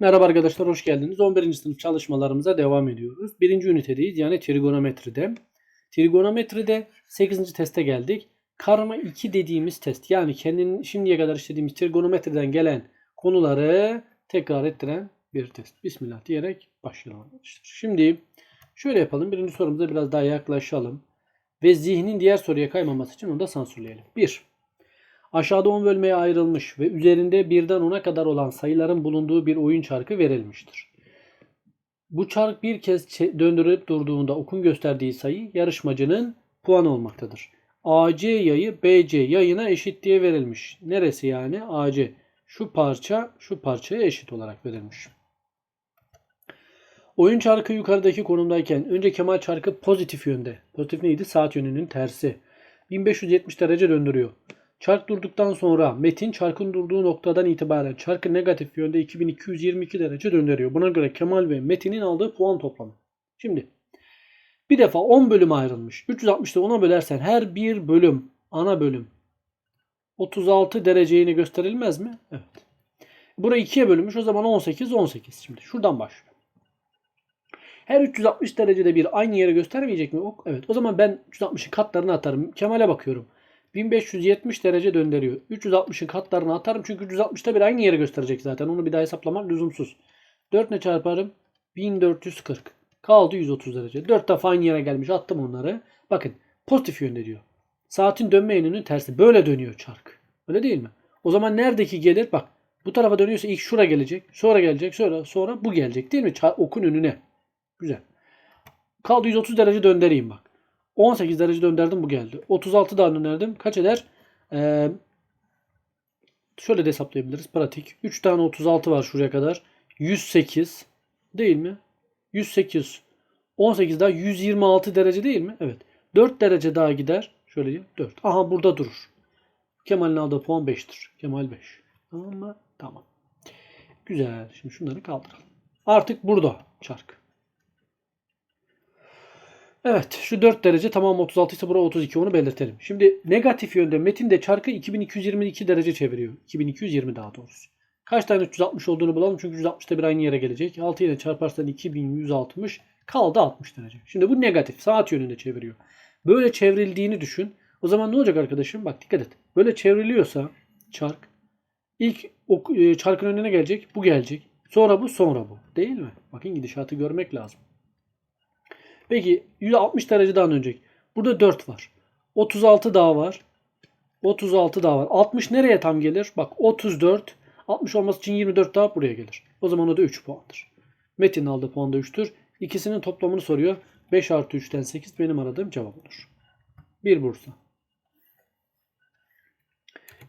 Merhaba arkadaşlar hoş geldiniz. 11. sınıf çalışmalarımıza devam ediyoruz. Birinci ünitedeyiz yani trigonometride. Trigonometride 8. teste geldik. Karma 2 dediğimiz test yani kendinin şimdiye kadar işlediğimiz trigonometriden gelen konuları tekrar ettiren bir test. Bismillah diyerek başlayalım arkadaşlar. Şimdi şöyle yapalım. Birinci sorumuza biraz daha yaklaşalım. Ve zihnin diğer soruya kaymaması için onu da sansürleyelim. 1. Aşağıda 10 bölmeye ayrılmış ve üzerinde birden 10'a kadar olan sayıların bulunduğu bir oyun çarkı verilmiştir. Bu çark bir kez döndürüp durduğunda okun gösterdiği sayı yarışmacının puanı olmaktadır. AC yayı BC yayına eşit diye verilmiş. Neresi yani? AC. Şu parça şu parçaya eşit olarak verilmiş. Oyun çarkı yukarıdaki konumdayken önce kemal çarkı pozitif yönde. Pozitif neydi? Saat yönünün tersi. 1570 derece döndürüyor. Çark durduktan sonra metin çarkın durduğu noktadan itibaren çarkı negatif yönde 2222 derece döndürüyor. Buna göre Kemal ve Metin'in aldığı puan toplamı. Şimdi bir defa 10 bölüme ayrılmış. 360'da 10'a bölersen her bir bölüm ana bölüm 36 dereceğini gösterilmez mi? Evet. Burayı ikiye bölünmüş. O zaman 18 18. Şimdi şuradan başlıyor. Her 360 derecede bir aynı yere göstermeyecek mi? Evet. O zaman ben 360'ın katlarını atarım. Kemal'e bakıyorum. 1570 derece döndürüyor. 360'ın katlarını atarım çünkü 360'ta bir aynı yere gösterecek zaten. Onu bir daha hesaplamak lüzumsuz. 4 ne çarparım? 1440. Kaldı 130 derece. 4 defa aynı yere gelmiş. Attım onları. Bakın pozitif yönde diyor. Saatin dönme yönünün tersi. Böyle dönüyor çark. Öyle değil mi? O zaman neredeki gelir? Bak bu tarafa dönüyorsa ilk şura gelecek. Sonra gelecek. Sonra sonra bu gelecek değil mi? Ça- okun önüne. Güzel. Kaldı 130 derece döndüreyim bak. 18 derece döndürdüm bu geldi. 36 daha döndürdüm. Kaç eder? Ee, şöyle de hesaplayabiliriz. Pratik. 3 tane 36 var şuraya kadar. 108 değil mi? 108. 18 daha 126 derece değil mi? Evet. 4 derece daha gider. Şöyle diyeyim. 4. Aha burada durur. Kemal'in aldığı puan 5'tir. Kemal 5. Tamam mı? Tamam. Güzel. Şimdi şunları kaldıralım. Artık burada çark. Evet şu 4 derece tamam 36 ise buraya 32 onu belirtelim. Şimdi negatif yönde Metin de çarkı 2222 derece çeviriyor. 2220 daha doğrusu. Kaç tane 360 olduğunu bulalım çünkü 360'ta bir aynı yere gelecek. 6 ile çarparsan 2160 kaldı 60 derece. Şimdi bu negatif saat yönünde çeviriyor. Böyle çevrildiğini düşün. O zaman ne olacak arkadaşım? Bak dikkat et. Böyle çevriliyorsa çark ilk e, çarkın önüne gelecek. Bu gelecek. Sonra bu sonra bu. Değil mi? Bakın gidişatı görmek lazım. Peki 160 derece daha dönecek. Burada 4 var. 36 daha var. 36 daha var. 60 nereye tam gelir? Bak 34. 60 olması için 24 daha buraya gelir. O zaman o da 3 puandır. Metin aldığı puan da 3'tür. İkisinin toplamını soruyor. 5 artı 3'ten 8 benim aradığım cevap olur. 1 Bursa.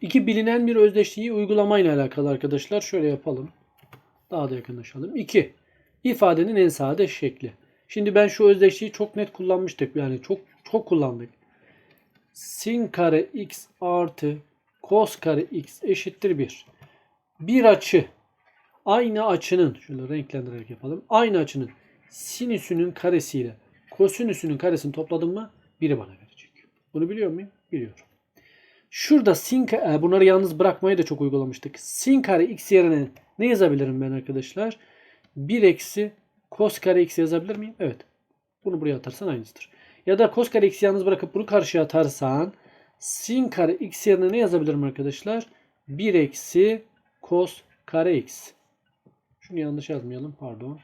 İki bilinen bir özdeşliği uygulamayla alakalı arkadaşlar. Şöyle yapalım. Daha da yakınlaşalım. 2. İfadenin en sade şekli. Şimdi ben şu özdeşliği çok net kullanmıştık. Yani çok çok kullandık. Sin kare x artı cos kare x eşittir 1. Bir açı aynı açının şöyle renklendirerek yapalım. Aynı açının sinüsünün karesiyle kosinüsünün karesini topladım mı biri bana verecek. Bunu biliyor muyum? Biliyorum. Şurada sin e, bunları yalnız bırakmayı da çok uygulamıştık. Sin kare x yerine ne yazabilirim ben arkadaşlar? 1 eksi cos kare x yazabilir miyim? Evet. Bunu buraya atarsan aynısıdır. Ya da cos kare x yalnız bırakıp bunu karşıya atarsan sin kare x yerine ne yazabilirim arkadaşlar? 1 eksi cos kare x. Şunu yanlış yazmayalım. Pardon.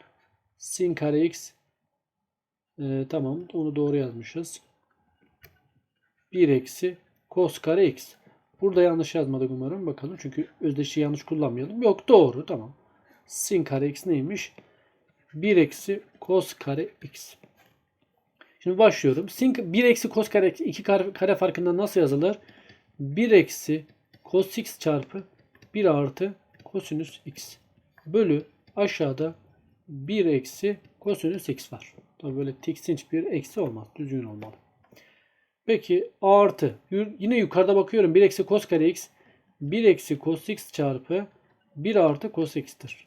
Sin kare x. Ee, tamam. Onu doğru yazmışız. 1 eksi cos kare x. Burada yanlış yazmadık umarım. Bakalım çünkü özdeşiği yanlış kullanmayalım. Yok doğru. Tamam. Sin kare x neymiş? 1 eksi cos kare x. Şimdi başlıyorum. Sin 1 eksi cos kare x 2 kare, kare farkından nasıl yazılır? 1 eksi cos x çarpı 1 artı kosinüs x. Bölü aşağıda 1 eksi kosinüs x var. Tabii böyle tiksinç bir eksi olmaz. Düzgün olmalı. Peki artı. Yine yukarıda bakıyorum. 1 eksi cos kare x 1 eksi cos x çarpı 1 artı cos x'tir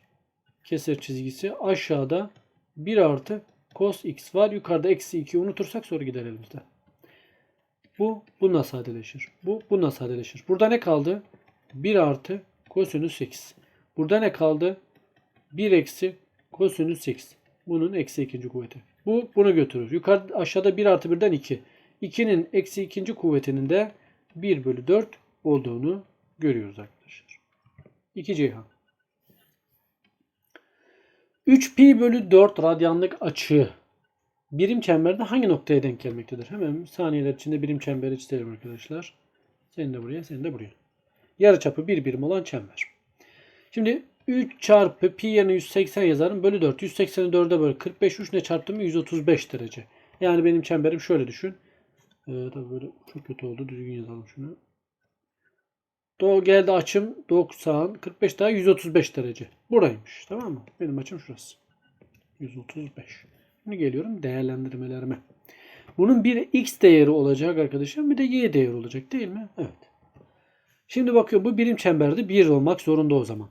kesir çizgisi. Aşağıda 1 artı cos x var. Yukarıda eksi 2 unutursak soru gider elimizde. Bu bununla sadeleşir. Bu bununla sadeleşir. Burada ne kaldı? 1 artı kosinüs x. Burada ne kaldı? 1 eksi kosinüs x. Bunun eksi ikinci kuvveti. Bu bunu götürür. Yukarı aşağıda 1 artı 1'den 2. 2'nin eksi ikinci kuvvetinin de 1 bölü 4 olduğunu görüyoruz arkadaşlar. 2 Ceyhan. 3 pi bölü 4 radyanlık açı birim çemberde hangi noktaya denk gelmektedir? Hemen saniyeler içinde birim çemberi çizelim arkadaşlar. Sen de buraya, sen de buraya. Yarıçapı bir birim olan çember. Şimdi 3 çarpı pi yerine 180 yazarım. Bölü 4. 180'i 4'e böl. 45 3 ne çarptım mı? 135 derece. Yani benim çemberim şöyle düşün. Ee, tabii böyle çok kötü oldu. Düzgün yazalım şunu. Do geldi açım 90. 45 daha 135 derece. Buraymış. Tamam mı? Benim açım şurası. 135. Şimdi geliyorum değerlendirmelerime. Bunun bir x değeri olacak arkadaşlar. Bir de y değeri olacak değil mi? Evet. Şimdi bakıyor bu birim çemberde 1 olmak zorunda o zaman.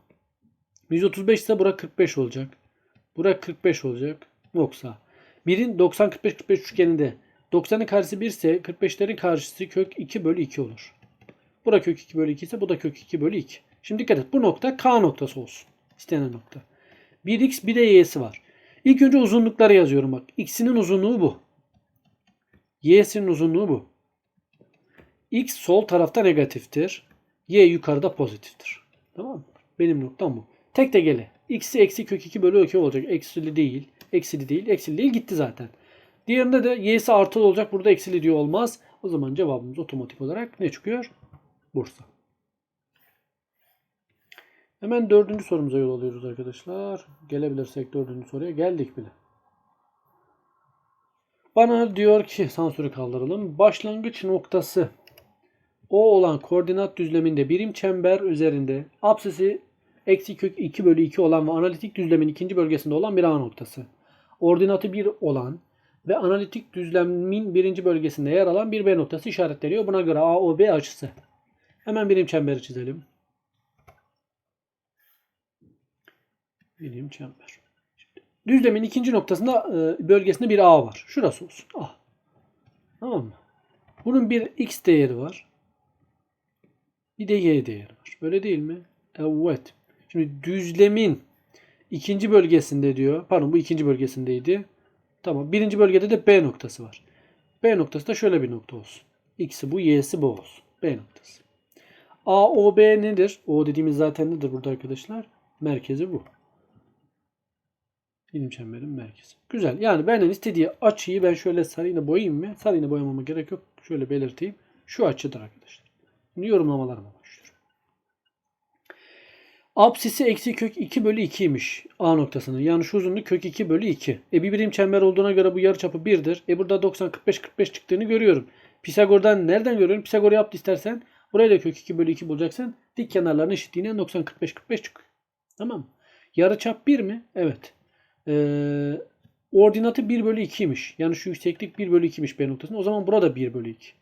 135 ise bura 45 olacak. Bura 45 olacak. Yoksa 1'in 90 45 45 üçgeninde 90'ın karşısı 1 ise 45'lerin karşısı kök 2 bölü 2 olur. Bura kök 2 bölü 2 ise bu da kök 2 bölü 2. Şimdi dikkat et bu nokta K noktası olsun. İstenen nokta. 1x bir de y'si var. İlk önce uzunlukları yazıyorum bak. X'inin uzunluğu bu. Y'sinin uzunluğu bu. X sol tarafta negatiftir. Y yukarıda pozitiftir. Tamam mı? Benim noktam bu. Tek de gele. X'i eksi kök 2 bölü 2 olacak. Eksili değil. Eksili değil. Eksili değil. Gitti zaten. Diğerinde de y'si artılı olacak. Burada eksili diyor olmaz. O zaman cevabımız otomatik olarak ne çıkıyor? Bursa. Hemen dördüncü sorumuza yol alıyoruz arkadaşlar. Gelebilirsek dördüncü soruya geldik bile. Bana diyor ki sansürü kaldıralım. Başlangıç noktası o olan koordinat düzleminde birim çember üzerinde apsisi eksi kök 2 bölü 2 olan ve analitik düzlemin ikinci bölgesinde olan bir A noktası. Ordinatı 1 olan ve analitik düzlemin birinci bölgesinde yer alan bir B noktası işaretleniyor. Buna göre AOB açısı. Hemen birim çemberi çizelim. Birim çember. Şimdi, düzlemin ikinci noktasında e, bölgesinde bir A var. Şurası olsun. A. Tamam mı? Bunun bir X değeri var. Bir de Y değeri var. Böyle değil mi? Evet. Şimdi düzlemin ikinci bölgesinde diyor. Pardon bu ikinci bölgesindeydi. Tamam. Birinci bölgede de B noktası var. B noktası da şöyle bir nokta olsun. X'i bu, Y'si bu olsun. B noktası. AOB nedir? O dediğimiz zaten nedir burada arkadaşlar? Merkezi bu. Bilim çemberin merkezi. Güzel. Yani benden istediği açıyı ben şöyle sarıyla boyayayım mı? Sarıyla boyamama gerek yok. Şöyle belirteyim. Şu açıdır arkadaşlar. Şimdi yorumlamalarıma başlıyorum. Apsisi eksi kök 2 bölü 2'ymiş A noktasının. Yani şu uzunluk kök 2 bölü 2. E bir birim çember olduğuna göre bu yarıçapı 1'dir. E burada 90 45 45 çıktığını görüyorum. Pisagor'dan nereden görüyorum? Pisagor yaptı istersen. Burayı da kök 2 bölü 2 bulacaksın. Dik kenarlarını eşitliğine 90 45 45 çıkıyor. Tamam mı? Yarıçap 1 mi? Evet. Ee, ordinatı 1 bölü 2'ymiş. Yani şu yükseklik 1 bölü 2'miş B noktasında. O zaman burada 1 bölü 2.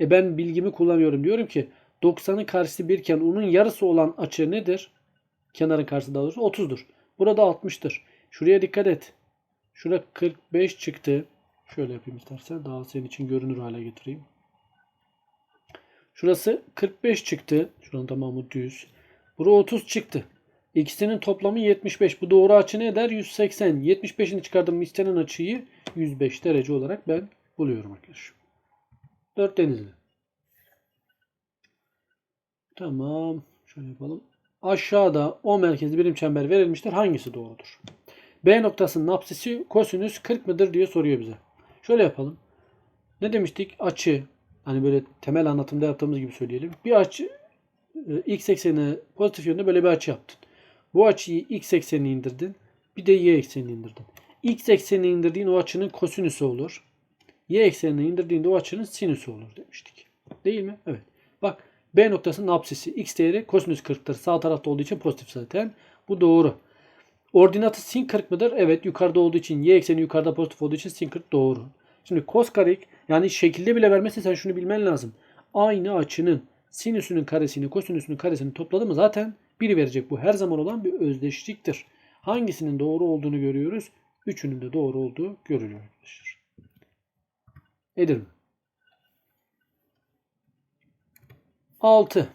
E ben bilgimi kullanıyorum. Diyorum ki 90'ın karşısı 1 iken onun yarısı olan açı nedir? Kenarın karşısı daha doğrusu 30'dur. Burada 60'tır. Şuraya dikkat et. Şurada 45 çıktı. Şöyle yapayım istersen. Daha senin için görünür hale getireyim. Şurası 45 çıktı. Şuranın tamamı düz. Bura 30 çıktı. İkisinin toplamı 75. Bu doğru açı ne eder? 180. 75'ini çıkardım istenen açıyı 105 derece olarak ben buluyorum arkadaşım. 4 denizli. Tamam. Şöyle yapalım. Aşağıda o merkezli birim çember verilmiştir. Hangisi doğrudur? B noktasının apsisi kosinüs 40 mıdır diye soruyor bize. Şöyle yapalım. Ne demiştik? Açı. Hani böyle temel anlatımda yaptığımız gibi söyleyelim. Bir açı e, x ekseni pozitif yönde böyle bir açı yaptın. Bu açıyı x eksenine indirdin. Bir de y eksenine indirdin. X eksenine indirdiğin o açının kosinüsü olur. Y eksenine indirdiğinde o açının sinüsü olur demiştik. Değil mi? Evet. Bak B noktasının apsisi. X değeri kosinüs 40'tır. Sağ tarafta olduğu için pozitif zaten. Bu doğru. Ordinatı sin 40 mıdır? Evet. Yukarıda olduğu için y ekseni yukarıda pozitif olduğu için sin 40 doğru. Şimdi kos karik yani şekilde bile vermezse sen şunu bilmen lazım. Aynı açının sinüsünün karesini kosinüsünün karesini topladı mı zaten biri verecek. Bu her zaman olan bir özdeşliktir. Hangisinin doğru olduğunu görüyoruz? Üçünün de doğru olduğu görülüyor arkadaşlar. Edirne. 6.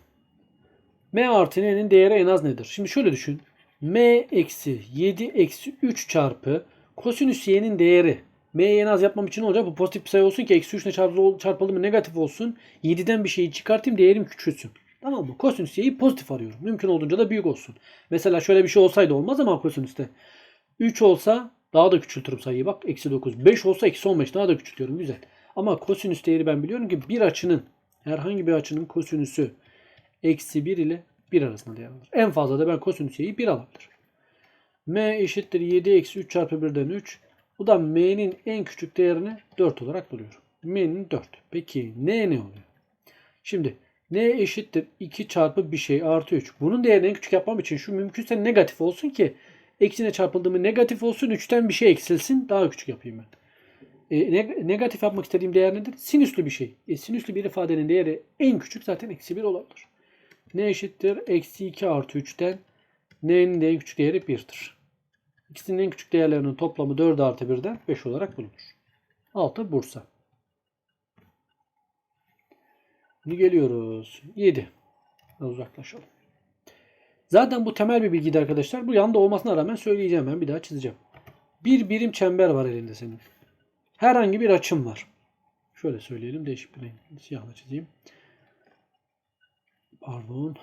M artı N'nin değeri en az nedir? Şimdi şöyle düşün. m eksi 7 eksi 3 çarpı kosinüs y'nin değeri. M'yi en az yapmam için ne olacak? Bu pozitif bir sayı olsun ki eksi 3 ile çarpıldı mı negatif olsun. 7'den bir şeyi çıkartayım değerim küçülsün. Tamam mı? Kosinüs y'yi pozitif arıyorum. Mümkün olduğunca da büyük olsun. Mesela şöyle bir şey olsaydı olmaz ama kosinüste. 3 olsa daha da küçültürüm sayıyı. Bak eksi 9. 5 olsa eksi 15 daha da küçültüyorum. Güzel. Ama kosinüs değeri ben biliyorum ki bir açının herhangi bir açının kosinüsü eksi 1 ile 1 arasında değer alır. En fazla da ben kosinüs y'yi 1 alabilir. m eşittir 7 eksi 3 çarpı 1'den 3. Bu da m'nin en küçük değerini 4 olarak buluyorum. m'nin 4. Peki n ne oluyor? Şimdi n eşittir 2 çarpı bir şey artı 3. Bunun değerini en küçük yapmam için şu mümkünse negatif olsun ki eksine çarpıldığımı negatif olsun 3'ten bir şey eksilsin daha küçük yapayım ben. E, neg- negatif yapmak istediğim değer nedir? Sinüslü bir şey. E, sinüslü bir ifadenin değeri en küçük zaten eksi 1 olabilir. n eşittir eksi 2 artı 3'ten n'nin de en küçük değeri 1'dir. İkisinin en küçük değerlerinin toplamı 4 artı 1'den 5 olarak bulunur. 6 Bursa. Şimdi geliyoruz. 7. Biraz uzaklaşalım. Zaten bu temel bir bilgiydi arkadaşlar. Bu yanda olmasına rağmen söyleyeceğim ben. Bir daha çizeceğim. Bir birim çember var elinde senin. Herhangi bir açım var. Şöyle söyleyelim. Değişik bir renk. Siyahla çizeyim. Pardon.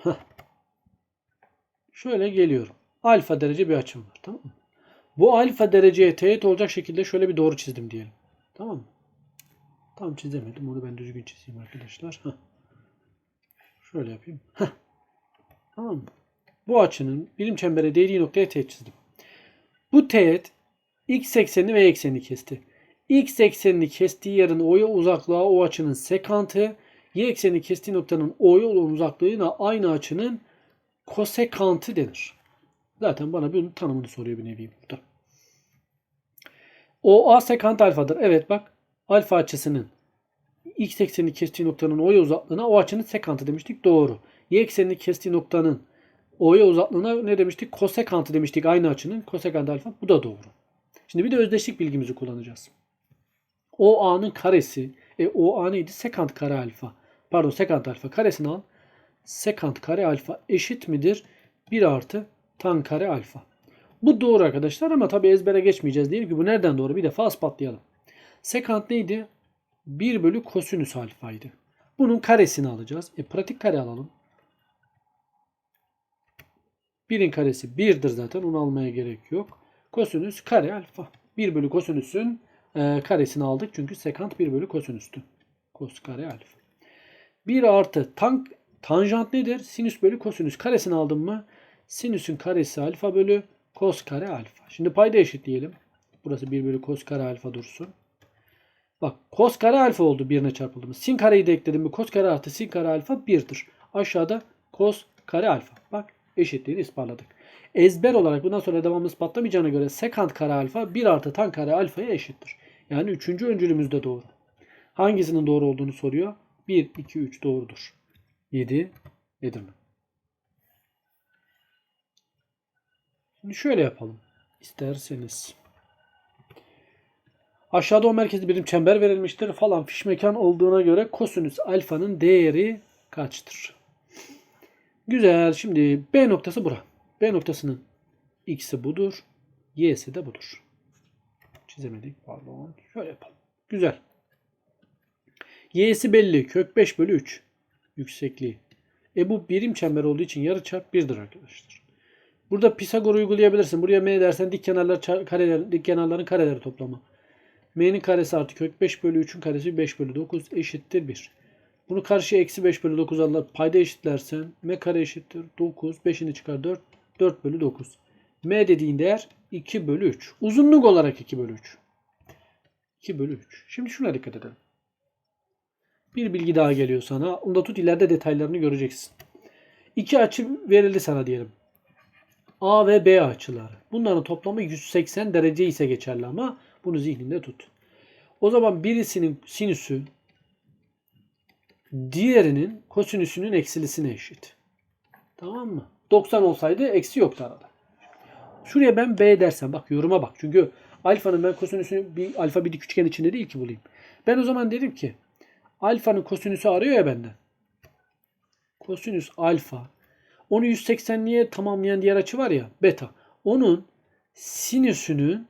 Şöyle geliyorum. Alfa derece bir açım var. Tamam mı? Bu alfa dereceye teğet olacak şekilde şöyle bir doğru çizdim diyelim. Tamam mı? Tam çizemedim. Onu ben düzgün çizeyim arkadaşlar. Şöyle yapayım. Tamam mı? Bu açının birim çembere değdiği noktaya teğet çizdim. Bu teğet x eksenini ve y eksenini kesti. X eksenini kestiği yerin O'ya uzaklığı o açının sekantı. Y eksenini kestiği noktanın O'ya olan uzaklığına aynı açının kosekantı denir. Zaten bana bunun tanımını soruyor bir nevi burada. O A sekant alfadır. Evet bak alfa açısının x eksenini kestiği noktanın O'ya uzaklığına o açının sekantı demiştik. Doğru. Y eksenini kestiği noktanın O'ya uzaklığına ne demiştik? Kosekantı demiştik aynı açının. Kosekant alfa. Bu da doğru. Şimdi bir de özdeşlik bilgimizi kullanacağız. O A'nın karesi. E o A neydi? Sekant kare alfa. Pardon sekant alfa. Karesini al. Sekant kare alfa eşit midir? 1 artı tan kare alfa. Bu doğru arkadaşlar ama tabi ezbere geçmeyeceğiz. Diyelim ki bu nereden doğru? Bir defa ispatlayalım. Sekant neydi? 1 bölü kosinüs alfaydı. Bunun karesini alacağız. E pratik kare alalım. 1'in karesi 1'dir zaten. Onu almaya gerek yok. Kosinüs kare alfa. 1 bölü kosinüsün e, karesini aldık. Çünkü sekant 1 bölü kosinüstü. Kos kare alfa. 1 artı tan, tanjant nedir? Sinüs bölü kosinüs. Karesini aldım mı? Sinüsün karesi alfa bölü kos kare alfa. Şimdi payda eşitleyelim. Burası 1 bölü kos kare alfa dursun. Bak kos kare alfa oldu birine çarpıldı mı? Sin kareyi de ekledim mi? Kos kare artı sin kare alfa 1'dir. Aşağıda kos kare alfa. Bak eşitliğini ispatladık. Ezber olarak bundan sonra devamlı ispatlamayacağına göre sekant kare alfa 1 artı tan kare alfaya eşittir. Yani üçüncü öncülümüz de doğru. Hangisinin doğru olduğunu soruyor. 1, 2, 3 doğrudur. 7 Edirne. Şimdi şöyle yapalım. İsterseniz. Aşağıda o merkezli birim çember verilmiştir falan fiş mekan olduğuna göre kosinüs alfanın değeri kaçtır? Güzel. Şimdi B noktası bura. B noktasının x'i budur. Y'si de budur. Çizemedik. Pardon. Şöyle yapalım. Güzel. Y'si belli. Kök 5 bölü 3. Yüksekliği. E bu birim çember olduğu için yarıçap 1'dir arkadaşlar. Burada Pisagor uygulayabilirsin. Buraya m dersen dik kenarlar kareler, dik kenarların kareleri toplamı. m'nin karesi artı kök 5 bölü 3'ün karesi 5 bölü 9 eşittir 1. Bunu karşıya eksi 5 bölü 9 alırlar. Payda eşitlersen m kare eşittir 9. 5'ini çıkar 4. 4 bölü 9. m dediğin değer 2 bölü 3. Uzunluk olarak 2 bölü 3. 2 bölü 3. Şimdi şuna dikkat edelim. Bir bilgi daha geliyor sana. Onu da tut ileride detaylarını göreceksin. İki açı verildi sana diyelim. A ve B açıları. Bunların toplamı 180 derece ise geçerli ama bunu zihninde tut. O zaman birisinin sinüsü diğerinin kosinüsünün eksilisine eşit. Tamam mı? 90 olsaydı eksi yoktu arada. Şuraya ben B dersem bak yoruma bak. Çünkü alfanın ben kosinüsünü bir alfa bir dik üçgen içinde değil ki bulayım. Ben o zaman dedim ki alfanın kosinüsü arıyor ya benden. Kosinüs alfa Onu 180'liğe tamamlayan diğer açı var ya beta. Onun sinüsünün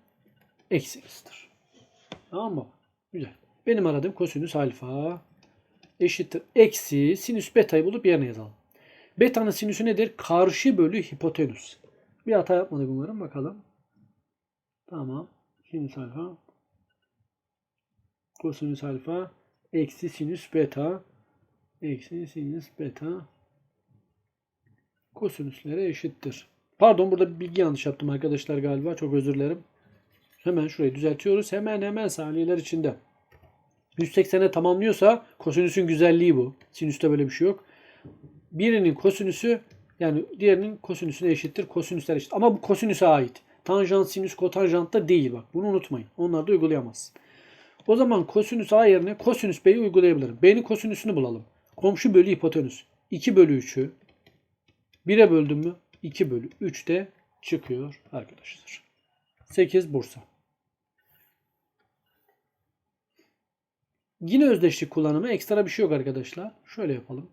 eksenisidir. Tamam mı? Güzel. Benim aradığım kosinüs alfa eşittir. Eksi sinüs beta'yı bulup yerine yazalım. Beta'nın sinüsü nedir? Karşı bölü hipotenüs. Bir hata yapmadık umarım. Bakalım. Tamam. Sinüs alfa. Kosinüs alfa. Eksi sinüs beta. Eksi sinüs beta. Kosinüslere eşittir. Pardon burada bir bilgi yanlış yaptım arkadaşlar galiba. Çok özür dilerim. Hemen şurayı düzeltiyoruz. Hemen hemen saniyeler içinde. 180'e tamamlıyorsa kosinüsün güzelliği bu. Sinüste böyle bir şey yok. Birinin kosinüsü yani diğerinin kosinüsüne eşittir. Kosinüsler eşit. Ama bu kosinüse ait. Tanjant, sinüs, kotanjant da değil bak. Bunu unutmayın. Onları da uygulayamazsın. O zaman kosinüs A yerine kosinüs B'yi uygulayabilirim. B'nin kosinüsünü bulalım. Komşu bölü hipotenüs. 2 bölü 3'ü 1'e böldüm mü 2 bölü 3 de çıkıyor arkadaşlar. 8 Bursa. Yine özdeşlik kullanımı ekstra bir şey yok arkadaşlar. Şöyle yapalım.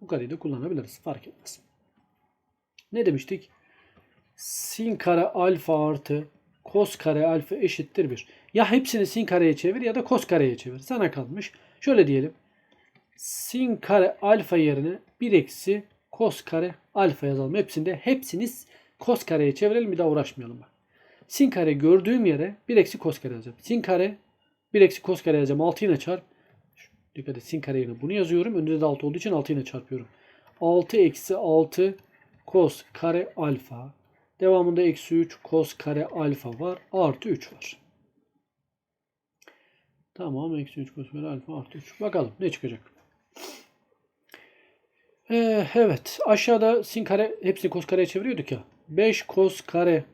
Bu kareyi de kullanabiliriz. Fark etmez. Ne demiştik? Sin kare alfa artı kos kare alfa eşittir 1. Ya hepsini sin kareye çevir ya da kos kareye çevir. Sana kalmış. Şöyle diyelim. Sin kare alfa yerine 1 eksi kos kare alfa yazalım. Hepsinde hepsiniz kos kareye çevirelim bir daha uğraşmayalım. Bak. Sin kare gördüğüm yere 1 eksi kos kare yazacağım. Sin kare 1 eksi kos kare yazacağım. 6 yine çarp. Dikkat et sin kare yerine bunu yazıyorum. Önünde de 6 olduğu için 6 yine çarpıyorum. 6 eksi 6 kos kare alfa. Devamında eksi 3 kos kare alfa var. Artı 3 var. Tamam. Eksi 3 kos kare alfa artı 3. Bakalım ne çıkacak. Ee, evet. Aşağıda sin kare hepsini kos kareye çeviriyorduk ya. 5 kos kare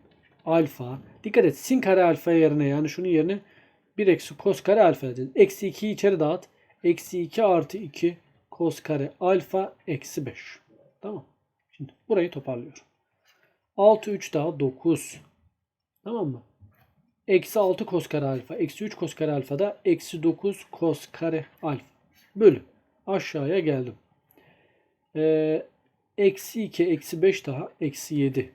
alfa. Dikkat et. Sin kare alfa yerine yani şunun yerine 1 eksi kos kare alfa yazacağız. Eksi 2'yi içeri dağıt. Eksi 2 artı 2 kos kare alfa eksi 5. Tamam. Şimdi burayı toparlıyorum. 6 3 daha 9. Tamam mı? Eksi 6 kos kare alfa. Eksi 3 kos kare alfa da eksi 9 kos kare alfa. Bölü. Aşağıya geldim. Ee, eksi 2 eksi 5 daha eksi 7.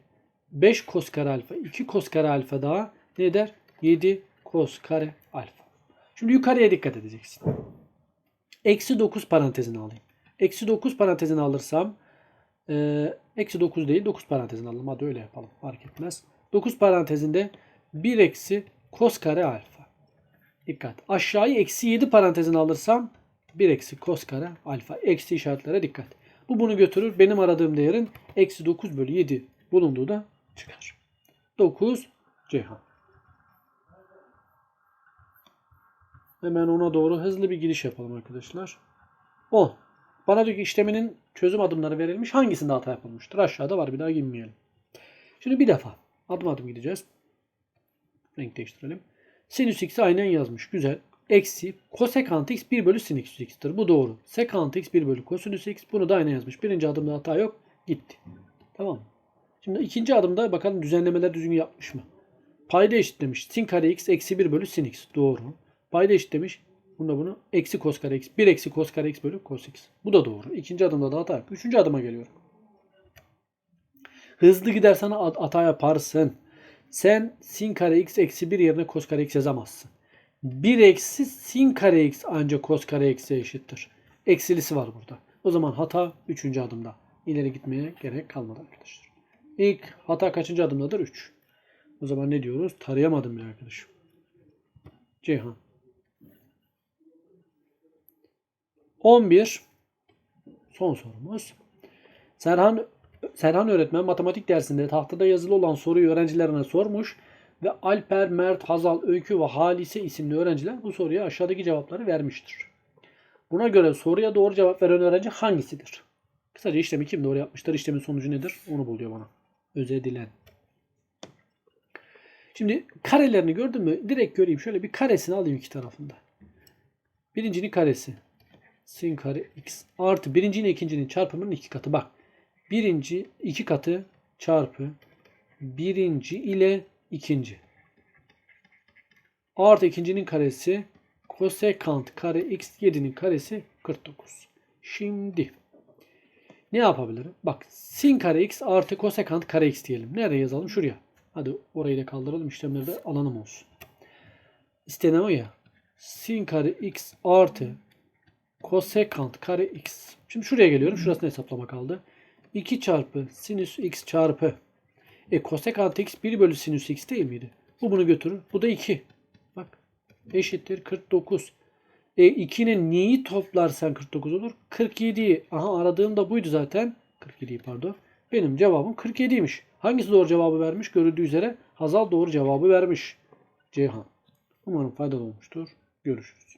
5 kos kare alfa. 2 kos kare alfa daha ne eder? 7 kos kare alfa. Şimdi yukarıya dikkat edeceksin. Eksi 9 parantezini alayım. Eksi 9 parantezini alırsam e, eksi 9 değil 9 parantezini alalım. Hadi öyle yapalım. Fark etmez. 9 parantezinde 1 eksi kos kare alfa. Dikkat. Aşağıyı eksi 7 parantezini alırsam 1 eksi kos kare alfa. Eksi işaretlere dikkat. Bu bunu götürür. Benim aradığım değerin eksi 9 bölü 7 bulunduğu da çıkar. 9 Ceyhan. Hemen ona doğru hızlı bir giriş yapalım arkadaşlar. 10. Bana diyor ki işleminin çözüm adımları verilmiş. Hangisinde hata yapılmıştır? Aşağıda var bir daha girmeyelim. Şimdi bir defa adım adım gideceğiz. Renk değiştirelim. Sinüs x'i aynen yazmış. Güzel. Eksi kosekant x 1 bölü sinüs x'tir. Bu doğru. Sekant x 1 bölü kosinüs x. Bunu da aynen yazmış. Birinci adımda hata yok. Gitti. Tamam mı? Şimdi ikinci adımda bakalım düzenlemeler düzgün yapmış mı? Payda eşitlemiş. Sin kare x eksi 1 bölü sin x. Doğru. Payda eşitlemiş. Bunda bunu eksi kos kare x. 1 eksi kos kare x bölü kos x. Bu da doğru. İkinci adımda da hata yok. Üçüncü adıma geliyorum. Hızlı gidersen hat- hata yaparsın. Sen sin kare x eksi 1 yerine kos kare x yazamazsın. 1 eksi sin kare x ancak kos kare x'e eşittir. Eksilisi var burada. O zaman hata 3. adımda. İleri gitmeye gerek kalmadı arkadaşlar. İlk hata kaçıncı adımdadır? 3. O zaman ne diyoruz? Tarayamadım bir arkadaşım. Ceyhan. 11 son sorumuz. Serhan Serhan öğretmen matematik dersinde tahtada yazılı olan soruyu öğrencilerine sormuş ve Alper, Mert, Hazal, Öykü ve Halise isimli öğrenciler bu soruya aşağıdaki cevapları vermiştir. Buna göre soruya doğru cevap veren öğrenci hangisidir? Kısaca işlemi kim doğru yapmıştır? İşlemin sonucu nedir? Onu buluyor bana. Özedilen. Şimdi karelerini gördün mü? Direkt göreyim. Şöyle bir karesini alayım iki tarafında. Birincinin karesi. Sin kare x artı birincinin ikincinin çarpımının iki katı. Bak. Birinci iki katı çarpı birinci ile ikinci. Artı ikincinin karesi kosekant kare x 7'nin karesi 49. Şimdi Ne yapabilirim? Bak sin kare x artı kosekant kare x diyelim. Nereye yazalım? Şuraya. Hadi orayı da kaldıralım. İşlemlerde alanım olsun. İstenen o ya. Sin kare x artı kosekant kare x. Şimdi şuraya geliyorum. Şurasını hesaplama kaldı. 2 çarpı sinüs x çarpı e kosekant x 1 bölü sinüs x değil miydi? Bu bunu götürür. Bu da 2. Bak eşittir 49. E 2'nin neyi toplarsan 49 olur? 47'yi. Aha aradığım da buydu zaten. 47'yi pardon. Benim cevabım 47'ymiş. Hangisi doğru cevabı vermiş? Görüldüğü üzere Hazal doğru cevabı vermiş. Ceyhan. Umarım faydalı olmuştur. Görüşürüz.